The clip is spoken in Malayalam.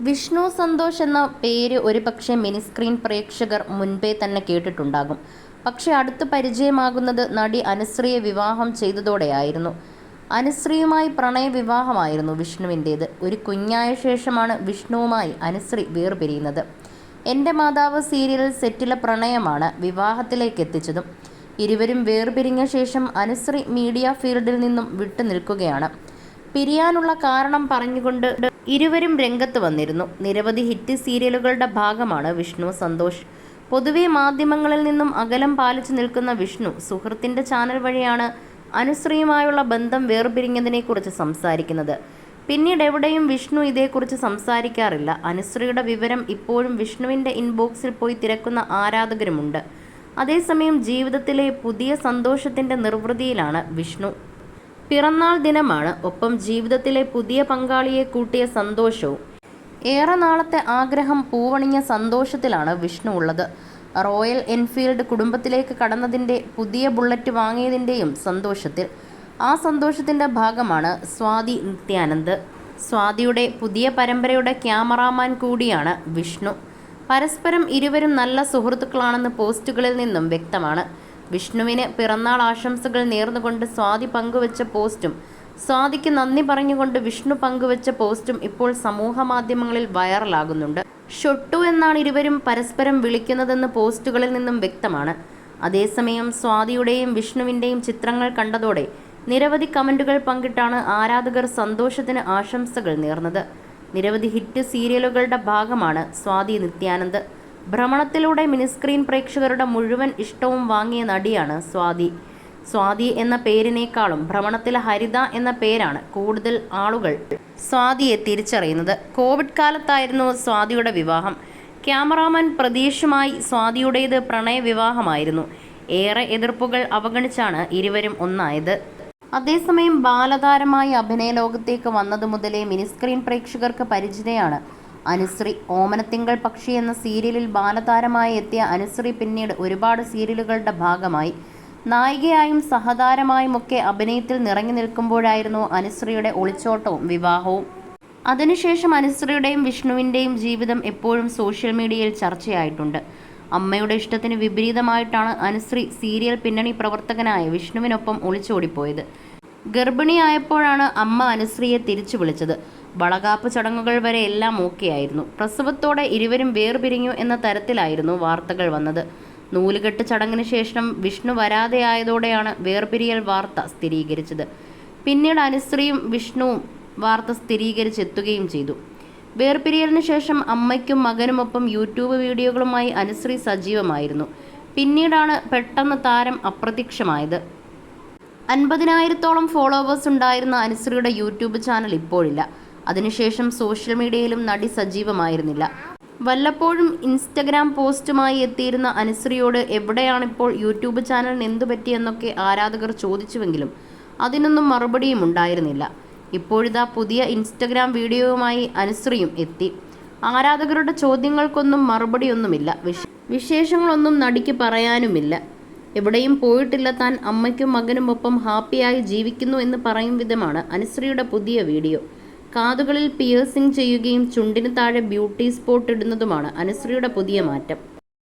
വിഷ്ണു സന്തോഷ് എന്ന പേര് ഒരുപക്ഷെ മിനിസ്ക്രീൻ പ്രേക്ഷകർ മുൻപേ തന്നെ കേട്ടിട്ടുണ്ടാകും. പക്ഷേ അടുത്ത് പരിചയമാകുന്നത് നടി അനുശ്രീയെ വിവാഹം ചെയ്തതോടെയായിരുന്നു. അനുശ്രീയുമായി പ്രണയവിവാഹമായിരുന്നു വിഷ്ണുവിന്റേത്. ഒരു കുഞ്ഞായ ശേഷമാണ് വിഷ്ണുവുമായി അനുശ്രീ വേർപിരിയുന്നത്. എന്റെ മാതാവ് സീരിയൽ സെറ്റിലെ പ്രണയമാണ് വിവാഹത്തിലേക്ക് എത്തിച്ചതും. ഇരുവരും വേർപിരിഞ്ഞ ശേഷം അനുശ്രീ മീഡിയ ഫീൽഡിൽ നിന്നും വിട്ടു നിൽക്കുകയാണ് പിരിയാനുള്ള കാരണം പറഞ്ഞുകൊണ്ട് ഇരുവരും രംഗത്ത് വന്നിരുന്നു. നിരവധി ഹിറ്റ് സീരിയലുകളുടെ ഭാഗമാണ് വിഷ്ണു സന്തോഷ്. പൊതുവെ മാധ്യമങ്ങളിൽ നിന്നും അകലം പാലിച്ചു നിൽക്കുന്ന വിഷ്ണു സുഹൃത്തിന്റെ ചാനൽ വഴിയാണ് അനുശ്രീയുമായുള്ള ബന്ധം വേർപിരിഞ്ഞതിനെക്കുറിച്ച് സംസാരിക്കുന്നത്. പിന്നീട് എവിടെയും വിഷ്ണു ഇതേക്കുറിച്ച് സംസാരിക്കാറില്ല. അനുശ്രീയുടെ വിവരം ഇപ്പോഴും വിഷ്ണുവിന്റെ ഇൻബോക്സിൽ പോയി തിരക്കുന്ന ആരാധകരുമുണ്ട്. അതേസമയം ജീവിതത്തിലെ പുതിയ സന്തോഷത്തിന്റെ നിർവൃതിയിലാണ് വിഷ്ണു. പിറന്നാൾ ദിനമാണ്. ഒപ്പം ജീവിതത്തിലെ പുതിയ പങ്കാളിയെ കൂട്ടിയ സന്തോഷവും. ഏറെ നാളത്തെ ആഗ്രഹം പൂവണിഞ്ഞ സന്തോഷത്തിലാണ് വിഷ്ണു ഉള്ളത്. റോയൽ എൻഫീൽഡ് കുടുംബത്തിലേക്ക് കടന്നതിന്റെ പുതിയ ബുള്ളറ്റ് വാങ്ങിയതിന്റെയും സന്തോഷത്തിൽ. ആ സന്തോഷത്തിന്റെ ഭാഗമാണ് സ്വാതി നിത്യാനന്ദ്. സ്വാതിയുടെ പുതിയ പരമ്പരയുടെ ക്യാമറാമാൻ കൂടിയാണ് വിഷ്ണു. പരസ്പരം ഇരുവരും നല്ല സുഹൃത്തുക്കളാണെന്ന് പോസ്റ്റുകളിൽ നിന്നും വ്യക്തമാണ്. വിഷ്ണുവിന് പിറന്നാൾ ആശംസകൾ നേർന്നുകൊണ്ട് സ്വാതി പങ്കുവച്ച പോസ്റ്റും സ്വാതിക്ക് നന്ദി പറഞ്ഞുകൊണ്ട് വിഷ്ണു പങ്കുവച്ച പോസ്റ്റും ഇപ്പോൾ സമൂഹ മാധ്യമങ്ങളിൽ വൈറലാകുന്നുണ്ട്. ഷൊട്ടു എന്നാണ് ഇരുവരും പരസ്പരം വിളിക്കുന്നതെന്ന് പോസ്റ്റുകളിൽ നിന്നും വ്യക്തമാണ്. അതേസമയം സ്വാതിയുടെയും വിഷ്ണുവിന്റെയും ചിത്രങ്ങൾ കണ്ടതോടെ നിരവധി കമന്റുകൾ പങ്കിട്ടാണ് ആരാധകർ സന്തോഷത്തിന് ആശംസകൾ നേർന്നത്. നിരവധി ഹിറ്റ് സീരിയലുകളുടെ ഭാഗമാണ് സ്വാതി നിത്യാനന്ദ്. ഭ്രമണത്തിലൂടെ മിനിസ്ക്രീൻ പ്രേക്ഷകരുടെ മുഴുവൻ ഇഷ്ടവും വാങ്ങിയ നടിയാണ് സ്വാതി. സ്വാതി എന്ന പേരിനേക്കാളും ഭ്രമണത്തിലെ ഹരിത എന്ന പേരാണ് കൂടുതൽ ആളുകൾ സ്വാതിയെ തിരിച്ചറിയുന്നത്. കോവിഡ് കാലത്തായിരുന്നു സ്വാതിയുടെ വിവാഹം. ക്യാമറാമാൻ പ്രതീഷുമായി സ്വാതിയുടേത് പ്രണയ വിവാഹമായിരുന്നു. ഏറെ എതിർപ്പുകൾ അവഗണിച്ചാണ് ഇരുവരും ഒന്നായത്. അതേസമയം ബാലതാരമായി അഭിനയ ലോകത്തേക്ക് വന്നതു മുതലേ മിനിസ്ക്രീൻ പ്രേക്ഷകർക്ക് പരിചിതയാണ്. അനുശ്രീ ഓമനത്തിങ്കൾ പക്ഷി എന്ന സീരിയലിൽ ബാലതാരമായി എത്തിയ അനുശ്രീ പിന്നീട് ഒരുപാട് സീരിയലുകളുടെ ഭാഗമായി. നായികയായും സഹതാരമായുമൊക്കെ അഭിനയത്തിൽ നിറങ്ങി നിൽക്കുമ്പോഴായിരുന്നു അനുശ്രീയുടെ ഒളിച്ചോട്ടവും വിവാഹവും. അതിനുശേഷം അനുശ്രീയുടെയും വിഷ്ണുവിന്റെയും ജീവിതം എപ്പോഴും സോഷ്യൽ മീഡിയയിൽ ചർച്ചയായിട്ടുണ്ട്. അമ്മയുടെ ഇഷ്ടത്തിന് വിപരീതമായിട്ടാണ് അനുശ്രീ സീരിയൽ പിന്നണി പ്രവർത്തകനായ വിഷ്ണുവിനൊപ്പം ഒളിച്ചോടിപ്പോയത്. ഗർഭിണിയായപ്പോഴാണ് അമ്മ അനുശ്രീയെ തിരിച്ചു വിളിച്ചത്. വളകാപ്പ് ചടങ്ങുകൾ വരെ എല്ലാം ഓക്കെയായിരുന്നു പ്രസവത്തോടെ ഇരുവരും വേർപിരിഞ്ഞു എന്ന തരത്തിലായിരുന്നു വാർത്തകൾ വന്നത്. നൂലുകെട്ട് ചടങ്ങിന് ശേഷം വിഷ്ണു വരാതെയായതോടെയാണ് വേർപിരിയൽ വാർത്ത സ്ഥിരീകരിച്ചത്. പിന്നീട് അനുശ്രീയും വിഷ്ണുവും വാർത്ത സ്ഥിരീകരിച്ചെത്തുകയും ചെയ്തു. വേർപിരിയലിന് ശേഷം അമ്മയ്ക്കും മകനുമൊപ്പം യൂട്യൂബ് വീഡിയോകളുമായി അനുശ്രീ സജീവമായിരുന്നു. പിന്നീടാണ് പെട്ടെന്ന് താരം അപ്രത്യക്ഷമായത്. അൻപതിനായിരത്തോളം ഫോളോവേഴ്സ് ഉണ്ടായിരുന്ന അനുശ്രീയുടെ യൂട്യൂബ് ചാനൽ ഇപ്പോഴില്ല. അതിനുശേഷം സോഷ്യൽ മീഡിയയിലും നടി സജീവമായിരുന്നില്ല. വല്ലപ്പോഴും ഇൻസ്റ്റഗ്രാം പോസ്റ്റുമായി എത്തിയിരുന്ന അനുശ്രീയോട് എവിടെയാണിപ്പോൾ യൂട്യൂബ് ചാനലിന് എന്തു പറ്റിയെന്നൊക്കെ ആരാധകർ ചോദിച്ചുവെങ്കിലും അതിനൊന്നും മറുപടിയും ഉണ്ടായിരുന്നില്ല. ഇപ്പോഴിതാ പുതിയ ഇൻസ്റ്റഗ്രാം വീഡിയോയുമായി അനുശ്രീയും എത്തി. ആരാധകരുടെ ചോദ്യങ്ങൾക്കൊന്നും മറുപടിയൊന്നുമില്ല. വിശ വിശേഷങ്ങളൊന്നും നടിക്ക് പറയാനുമില്ല. എവിടെയും പോയിട്ടില്ല താൻ അമ്മയ്ക്കും മകനുമൊപ്പം ഹാപ്പിയായി ജീവിക്കുന്നു എന്ന് പറയും വിധമാണ് അനുശ്രീയുടെ പുതിയ വീഡിയോ. കാതുകളിൽ പിയേഴ്സിംഗ് ചെയ്യുകയും ചുണ്ടിന് താഴെ ബ്യൂട്ടി സ്പോട്ട് ഇടുന്നതുമാണ്. അനുശ്രീയുടെ പുതിയ മാറ്റം.